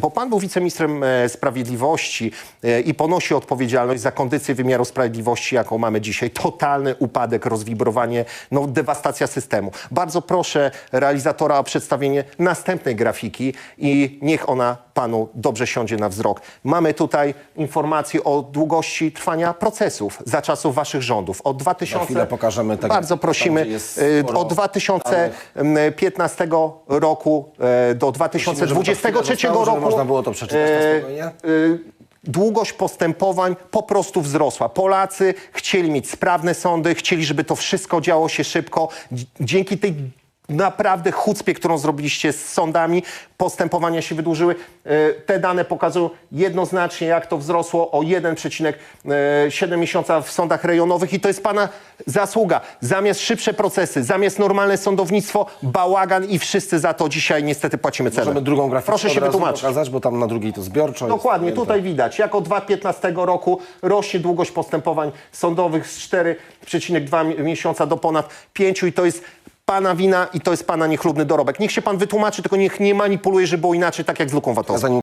Bo pan był wiceministrem e, sprawiedliwości e, i ponosi odpowiedzialność za kondycję wymiaru sprawiedliwości, jaką mamy dzisiaj. Totalny upadek, rozwibrowanie, no, dewastacja systemu. Bardzo proszę realizatora o przedstawienie następnej grafiki i niech ona panu dobrze siądzie na wzrok. Mamy tutaj informacje o długości trwania procesów za czasów waszych rządów. Od 2000... chwilę pokażemy tak, Bardzo prosimy. e, sporo Od 2015 roku e, do Prosimy, żeby to 2023 chwilę zostało, roku można było to przeczytać y, długość postępowań po prostu wzrosła. Polacy chcieli mieć sprawne sądy, chcieli, żeby to wszystko działo się szybko. Dzi- Dzięki tej naprawdę chucpie, którą zrobiliście z sądami, postępowania się wydłużyły. E, Te dane pokazują jednoznacznie, jak to wzrosło o 1,7 miesiąca w sądach rejonowych i to jest pana zasługa. Zamiast szybsze procesy, zamiast normalne sądownictwo, bałagan i wszyscy za to dzisiaj niestety płacimy cenę. Możemy drugą grafikę Proszę się wytłumaczyć. pokazać, bo tam na drugiej to zbiorczo jest Dokładnie, ujęte. tutaj widać. Jak od 2015 roku rośnie długość postępowań sądowych z 4,2 mi- miesiąca do ponad 5 i to jest pana wina i to jest pana niechlubny dorobek. Niech się pan wytłumaczy, tylko niech nie manipuluje, żeby było inaczej, tak jak z luką. Zanim